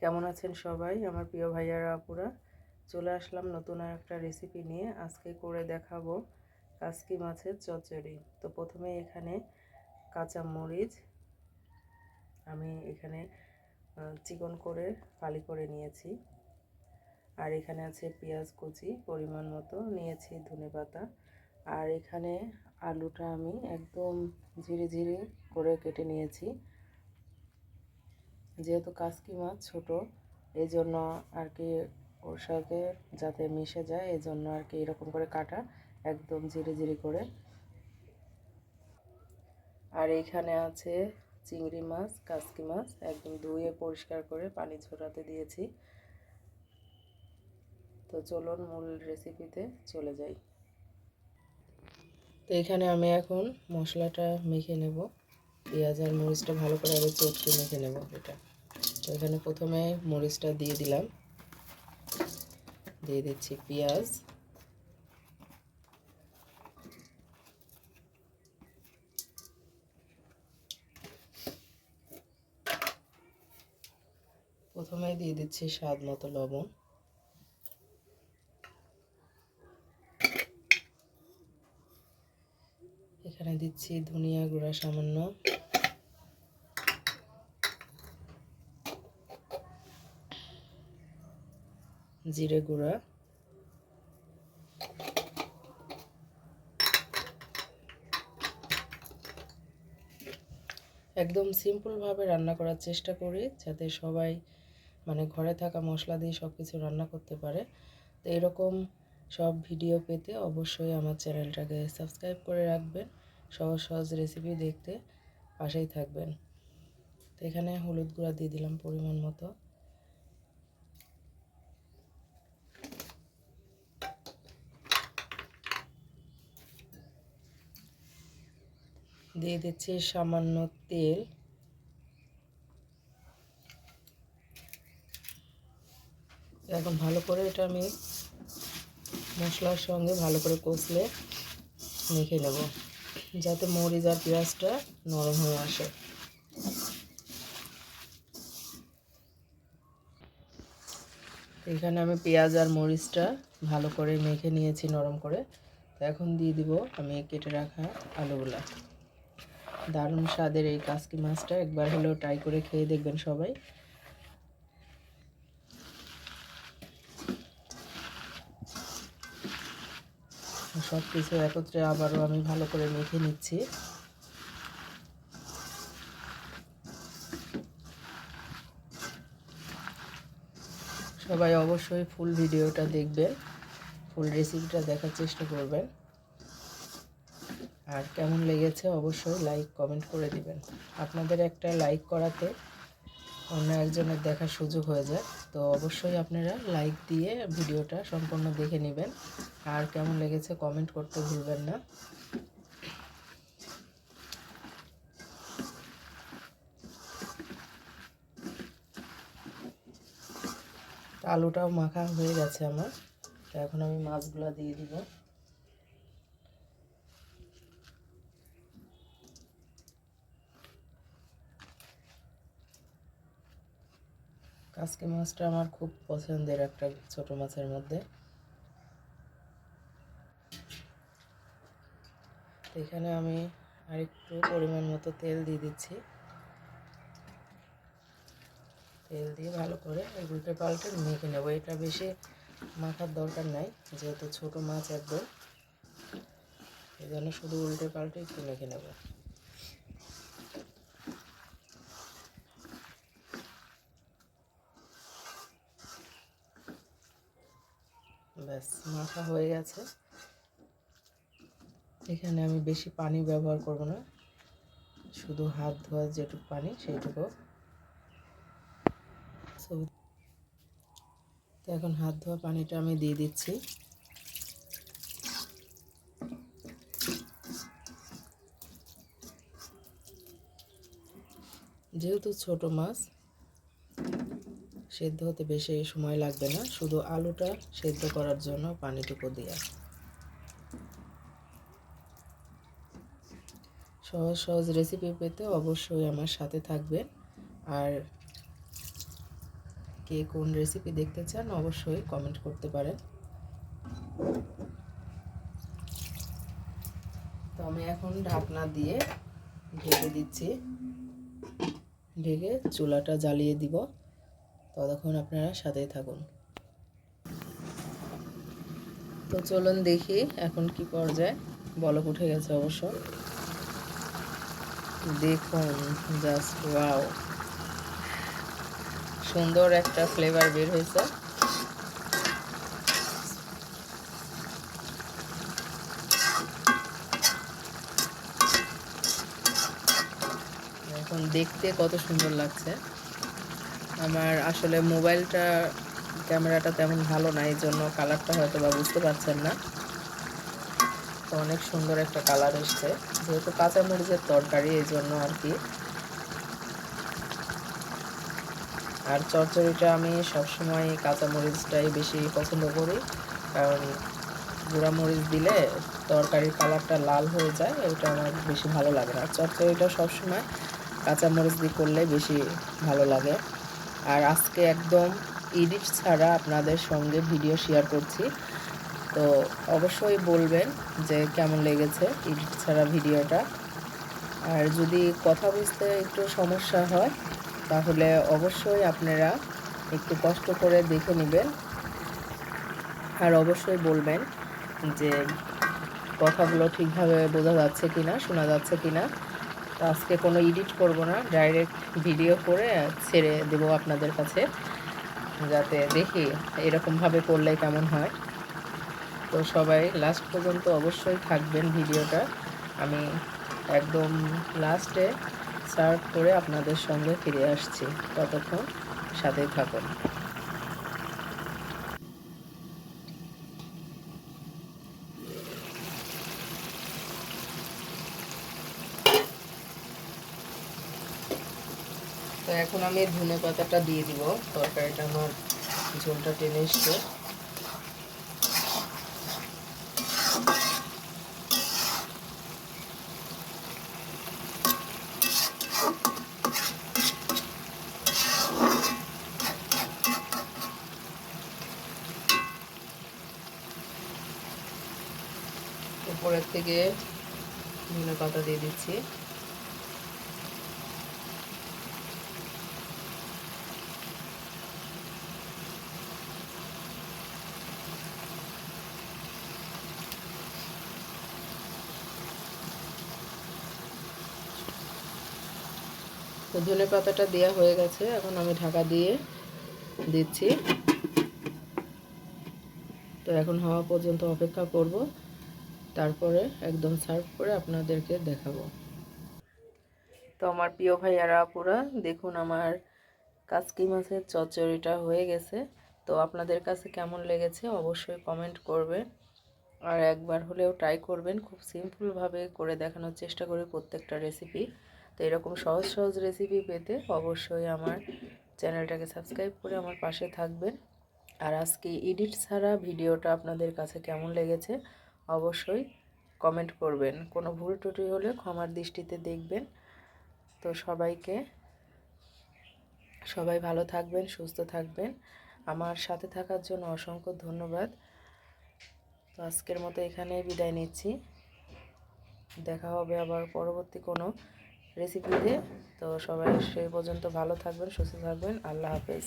কেমন আছেন সবাই? আমার প্রিয় ভাইয়ারা, আপুরা। চলে আসলাম নতুন আর একটা রেসিপি নিয়ে। আজকে করে দেখাবো কাসকি মাছের চচ্চড়ি। তো প্রথমে এখানে কাঁচা মরিচ আমি এখানে চিকন করে ফালি করে নিয়েছি। আর এখানে আছে পেঁয়াজ কুচি, পরিমাণ মতো। নিয়েছি ধনে পাতা। আর এখানে আলুটা আমি একদম ঝিরে ঝিরে করে কেটে নিয়েছি। যেহেতু কাসকি মাছ ছোট এই জন্য আর কি ওর সাথে যাতে মিশে যায় এই জন্য আর কি এরকম করে কাটা, একদম ঝিরে ঝিরে করে। আর এইখানে আছে চিংড়ি মাছ, কাসকি মাছ, একদম ধুয়ে পরিষ্কার করে পানি ছোটাতে দিয়েছি। তো চলুন মূল রেসিপিতে চলে যাই। তো এখানে আমি এখন মশলাটা মেখে নেব, পেঁয়াজ আর মরিচটা ভালো করে আগে চটকে মেখে নেব এটা। তো এখানে প্রথমে মরিচটা দিয়ে দিলাম। দিয়ে দিচ্ছি পেঁয়াজ। প্রথমে দিয়ে দিচ্ছি স্বাদ মতো লবণ। এখানে দিচ্ছি ধনিয়া গুঁড়া সামান্য। জিরে গুঁড়া। একদম সিম্পলভাবে রান্না করার চেষ্টা করি যাতে সবাই মানে ঘরে থাকা মশলা দিয়ে সব কিছু রান্না করতে পারে। তো এরকম সব ভিডিও পেতে অবশ্যই আমার চ্যানেলটাকে সাবস্ক্রাইব করে রাখবেন। সহজ সহজ রেসিপি দেখতে পাশেই থাকবেন। তো এখানে হলুদ গুঁড়া দিয়ে দিলাম পরিমাণ মতো। দিয়ে দিচ্ছি সামান্য তেল। এখন ভালো করে এটা আমি মশলার সঙ্গে ভালো করে কষলে মেখে নেব, যাতে মরিচ আর পেঁয়াজটা নরম হয়ে আসে। এখানে আমি পেঁয়াজ আর মরিচটা ভালো করে মেখে নিয়েছি নরম করে। তো এখন দিয়ে দিব আমি কেটে রাখা আলুগুলা। দারুণ স্বাদের এই কাসকি মাছটা। একবার হলেও ট্রাই করে খেয়ে দেখবেন সবাই। সব কিছু একত্রে আবারও আমি ভালো করে মেখে নিচ্ছি। সবাই অবশ্যই ফুল ভিডিওটা দেখবেন ফুল রেসিপিটা দেখার চেষ্টা করবেন। আর কেমন লেগেছে অবশ্যই লাইক কমেন্ট করে দিবেন। আপনাদের একটা লাইক করাতে অন্য একজনের দেখার সুযোগ হয়ে যায়। তো অবশ্যই আপনারা লাইক দিয়ে ভিডিওটা সম্পূর্ণ দেখে নেবেন। আর কেমন লেগেছে কমেন্ট করতে ভুলবেন না। আলুটাও মাখা হয়ে গেছে আমার। তো এখন আমি মাছগুলো দিয়ে দিব। কাসকি মাছটা আমার খুব পছন্দের একটা ছোট মাছের মধ্যে। এখানে আমি আরেকটু পরিমাণ মতো তেল দিয়ে দিচ্ছি। তেল দিয়ে ভালো করে উল্টে পাল্টে মেখে নেব। এটা বেশি মাখার দরকার নাই, যেহেতু ছোট মাছ একদম। এই জন্য শুধু উল্টে পাল্টে একটু মেখে নেব। ব্যাস মাখা হয়ে গেছে। এখানে আমি বেশি পানি ব্যবহার করব না। শুধু হাত ধোয়ার যেটুকু পানি, সেইটুকু। তো এখন হাত ধোয়া পানিটা আমি দিয়ে দিচ্ছি। যেহেতু ছোট মাছ সেদ্ধ হতে বেশি সময় লাগবে না, শুধু আলুটা সেদ্ধ করার জন্য পানিটুকু দেওয়া সহজ সহজ রেসিপি পেতে অবশ্যই আমার সাথে থাকবেন। আর কে কোন রেসিপি দেখতে চান অবশ্যই কমেন্ট করতে পারেন। তো আমি এখন ঢাকনা দিয়ে ঢেকে দিচ্ছি। ঢেকে চুলাটা জ্বালিয়ে দিব। ততক্ষণ আপনারা সাথে থাকুন। তো চলুন দেখি এখন কি পর্যায়ে বলক উঠে গেছে অবশ্য। দেখুন জাস্ট ওয়াও সুন্দর একটা ফ্লেভার বের হয়েছে। এখন দেখতে কত সুন্দর লাগছে। আমার আসলে মোবাইলটা, ক্যামেরাটা তেমন ভালো না এই জন্য কালারটা হয়তো বা বুঝতে পারছেন না। তো অনেক সুন্দর একটা কালার এসছে। যেহেতু কাঁচামরিচের তরকারি এই জন্য আর কি। আর চচ্চড়িটা আমি সবসময় কাঁচামরিচটাই বেশি পছন্দ করি। কারণ গুঁড়া মরিচ দিলে তরকারির কালারটা লাল হয়ে যায় ওটা আমার বেশি ভালো লাগে না। চচ্চড়িটা সবসময় কাঁচামরিচ দিয়ে করলে বেশি ভালো লাগে। আর আজকে একদম এডিট ছাড়া আপনাদের সঙ্গে ভিডিও শেয়ার করছি। তো অবশ্যই বলবেন যে কেমন লেগেছে এডিট ছাড়া ভিডিওটা। আর যদি কথা বুঝতে একটু সমস্যা হয়, তাহলে অবশ্যই আপনারা একটু কষ্ট করে দেখে নেবেন। আর অবশ্যই বলবেন যে কথাগুলো ঠিকভাবে বোঝা যাচ্ছে কি না শোনা যাচ্ছে কি না আজকে কোনো এডিট করব না ডাইরেক্ট ভিডিও করে ছেড়ে দেব আপনাদের কাছে, যাতে দেখি এরকমভাবে করলে কেমন হয়। তো সবাই লাস্ট পর্যন্ত অবশ্যই থাকবেন ভিডিওটা। আমি একদম লাস্টে সার্ভ করে আপনাদের সঙ্গে ফিরে আসছি। ততক্ষণ সাথেই থাকুন। এখন আমি ধনে পাতাটা দিয়ে দিব। তরকারিটা আমার ঝোলটা টেনে এসছে। উপরের থেকে ধনে পাতা দিয়ে দিচ্ছি। তো ধনে পাতাটা দেওয়া হয়ে গেছে, এখন আমি ঢাকা দিয়ে দিচ্ছি। তো এখন হওয়া পর্যন্ত অপেক্ষা করব, তারপরে একদম সার্ভ করে আপনাদেরকে দেখাবো। তো আমার প্রিয় ভাইয়ারা, আপুরা, দেখুন আমার কাসকি মাছের চচ্চড়িটা হয়ে গেছে। তো আপনাদের কাছে কেমন লেগেছে অবশ্যই কমেন্ট করবেন, আর একবার হলেও ট্রাই করবেন, খুব সিম্পলভাবে করে দেখানোর চেষ্টা করি প্রত্যেকটা রেসিপি। তো এরকম সহজ সহজ রেসিপি পেতে অবশ্যই আমার চ্যানেলটাকে সাবস্ক্রাইব করে আমার পাশে থাকবেন। আর আজকে এডিট ছাড়া ভিডিওটা আপনাদের কাছে কেমন লেগেছে অবশ্যই কমেন্ট করবেন। কোনো ভুল টুটি হলে ক্ষমার দৃষ্টিতে দেখবেন। তো সবাইকে, সবাই ভালো থাকবেন, সুস্থ থাকবেন। আমার সাথে থাকার জন্য অসংখ্য ধন্যবাদ। তো আজকের মতো এখানে বিদায় নিচ্ছি। দেখা হবে আবার পরবর্তী কোনো রেসিপিতে তো সবাই সেই পর্যন্ত ভালো থাকবেন সুস্থ থাকবেন। আল্লাহ হাফেজ।